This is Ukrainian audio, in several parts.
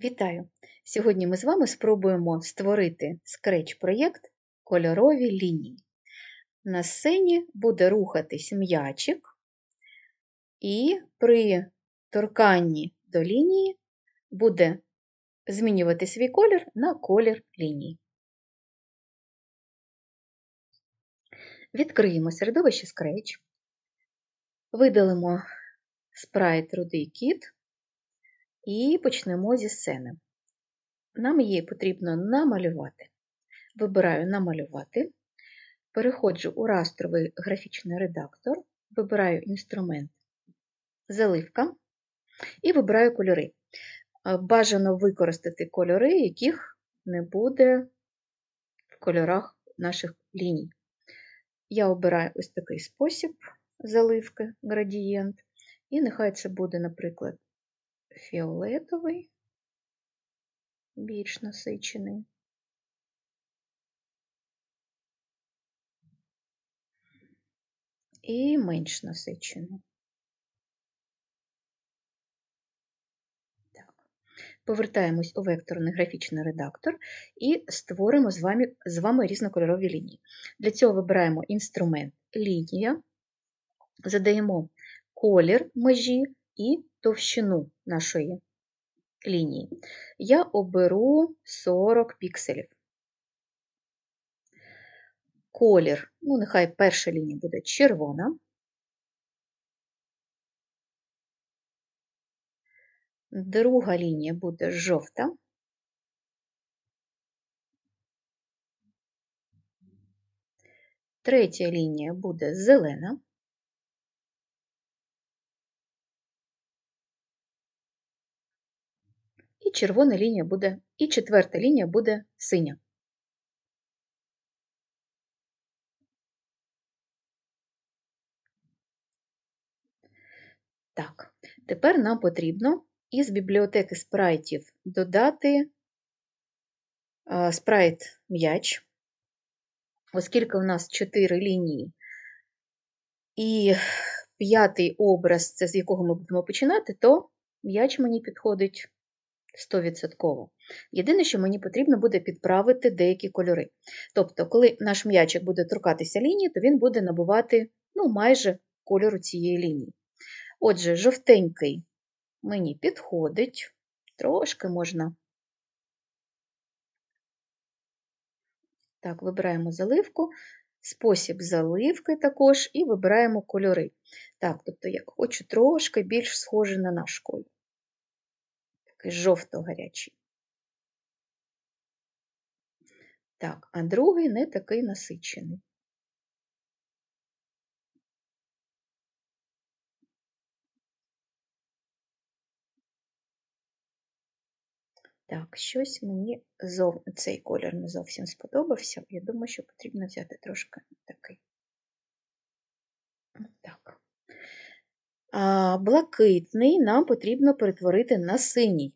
Вітаю! Сьогодні ми з вами спробуємо створити скретч-проєкт кольорові лінії. На сцені буде рухатись м'ячик, і при торканні до лінії буде змінювати свій колір на колір лінії. Відкриємо середовище Scratch, видалимо спрайт рудий кіт і почнемо зі сцени. Нам її потрібно намалювати. Вибираю намалювати, переходжу у растровий графічний редактор, вибираю інструмент заливка і вибираю кольори. Бажано використати кольори, яких не буде в кольорах наших ліній. Я обираю ось такий спосіб заливки, градієнт, і нехай це буде, наприклад, фіолетовий, більш насичений. І менш насичений. Так. Повертаємось у векторний графічний редактор і створимо з вами, з вами різнокольорові лінії. Для цього вибираємо інструмент лінія, задаємо колір межі і товщину нашої лінії. Я оберу 40 пікселів. Колір, ну, нехай перша лінія буде червона. Друга лінія буде жовта. Третя лінія буде зелена. Червона лінія буде, і четверта лінія буде синя. Так, тепер нам потрібно із бібліотеки спрайтів додати спрайт м'яч, оскільки у нас чотири лінії, і п'ятий образ, це з якого ми будемо починати, то м'яч мені підходить 100%. Єдине, що мені потрібно буде підправити деякі кольори. Тобто, коли наш м'ячик буде торкатися лінії, то він буде набувати ну, майже кольору цієї лінії. Отже, жовтенький мені підходить, трошки можна. Так, вибираємо заливку, спосіб заливки також, і вибираємо кольори. Так, тобто, я хочу трошки більш схожий на наш колір жовто-гарячий. Так, а другий не такий насичений. Так, щось мені зов... цей колір не зовсім сподобався. Я думаю, що потрібно взяти трошки такий. Так блакитний нам потрібно перетворити на синій.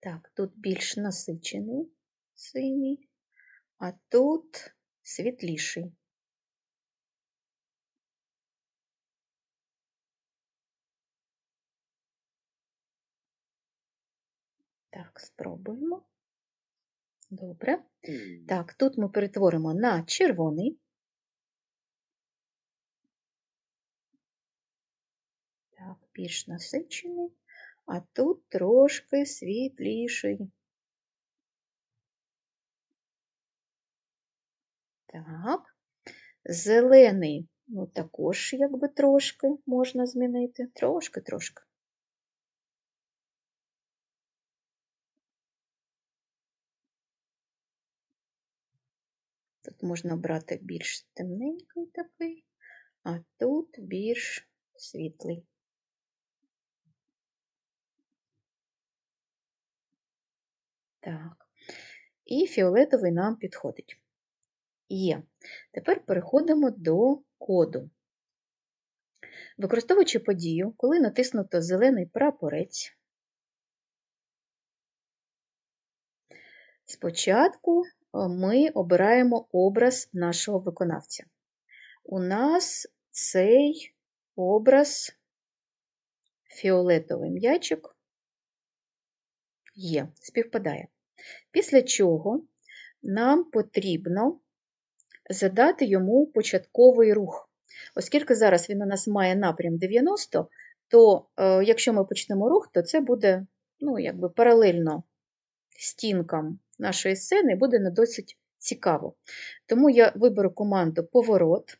Так, тут більш насичений синій, а тут світліший. Так, спробуємо. Добре. Так, тут ми перетворимо на червоний. Так, більш насичений, а тут трошки світліший. Так, зелений, ну, також, якби трошки можна змінити. Трошки-трошки. Тут можна брати більш темненький такий, а тут більш світлий. Так. І фіолетовий нам підходить. Є. Тепер переходимо до коду. Використовуючи подію, коли натиснуто зелений прапорець, спочатку е, ми обираємо образ нашого виконавця. У нас цей образ фіолетовий м'ячик є, співпадає. Після чого нам потрібно задати йому початковий рух. Оскільки зараз він у нас має напрям 90, то е, якщо ми почнемо рух, то це буде ну, якби паралельно стінкам нашої сцени, буде не досить цікаво. Тому я виберу команду поворот,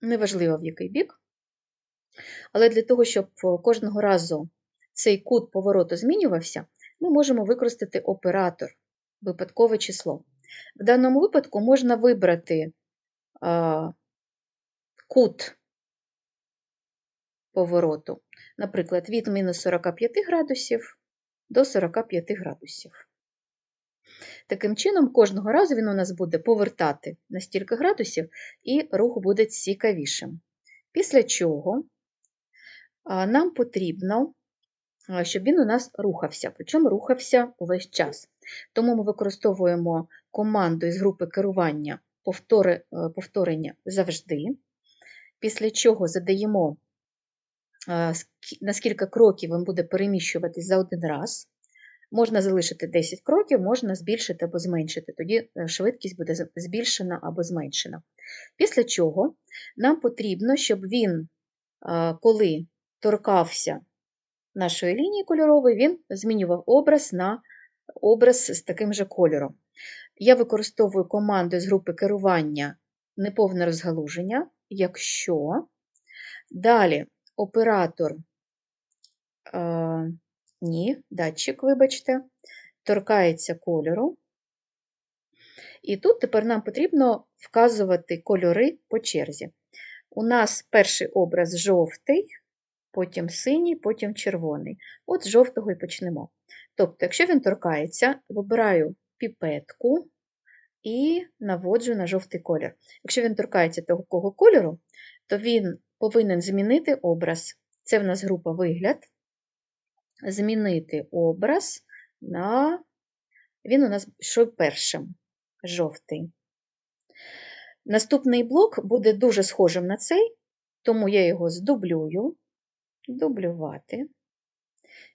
неважливо в який бік. Але для того, щоб кожного разу цей кут повороту змінювався, ми можемо використати оператор, випадкове число. В даному випадку можна вибрати кут повороту, наприклад, від мінус 45 градусів до 45 градусів. Таким чином, кожного разу він у нас буде повертати на стільки градусів, і рух буде цікавішим. Після чого нам потрібно, щоб він у нас рухався, причому рухався увесь час. Тому ми використовуємо команду із групи керування е, повторення завжди, після чого задаємо, на скільки кроків він буде переміщуватись за один раз. Можна залишити 10 кроків, можна збільшити або зменшити, тоді е, швидкість буде збільшена або зменшена. Після чого нам потрібно, щоб він, коли торкався нашої лінії кольорової, він змінював образ на образ з таким же кольором. Я використовую команду з групи керування неповне розгалуження, якщо далі оператор, е, ні, датчик, вибачте, торкається кольору. І тут тепер нам потрібно вказувати кольори по черзі. У нас перший образ жовтий, потім синій, потім червоний. От з жовтого і почнемо. Тобто, якщо він торкається, вибираю піпетку і наводжу на жовтий колір. Якщо він торкається такого кольору, то він повинен змінити образ. Це в нас група вигляд. Змінити образ на він у нас йшов першим жовтий. Наступний блок буде дуже схожим на цей, тому я його здублюю дублювати.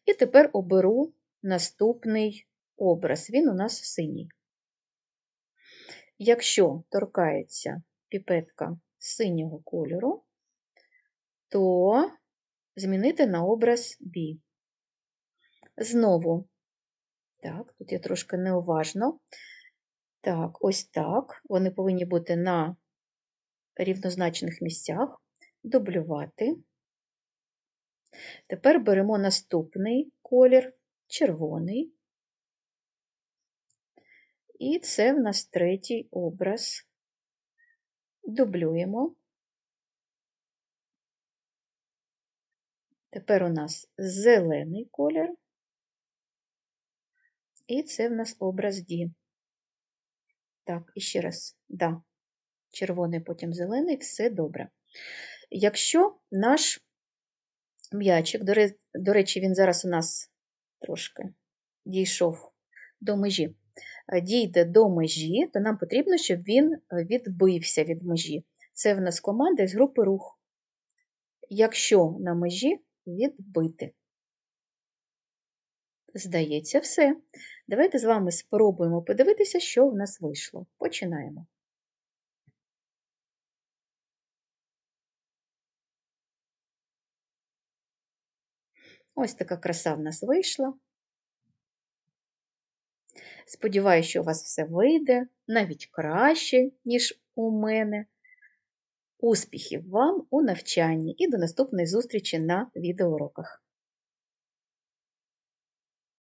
І тепер оберу наступний образ, він у нас синій. Якщо торкається піпетка синього кольору, то змінити на образ B. Знову, так, тут я трошки неуважно. Так, ось так. Вони повинні бути на рівнозначних місцях, дублювати. Тепер беремо наступний колір, червоний. І це в нас третій образ. Дублюємо. Тепер у нас зелений колір. І це в нас образ D. Так, і ще раз, да, червоний, потім зелений, все добре. Якщо наш м'ячик. До речі, він зараз у нас трошки дійшов до межі. Е, дійде до межі, то нам потрібно, щоб він е, відбився від межі. Це в нас команда з групи рух. Якщо на межі відбити. Здається, все. Давайте з вами спробуємо подивитися, що в нас вийшло. Починаємо. Ось така краса в нас вийшла. Сподіваюся, що у вас все вийде, навіть краще, ніж у мене. Успіхів вам у навчанні і до наступної зустрічі на відеоуроках!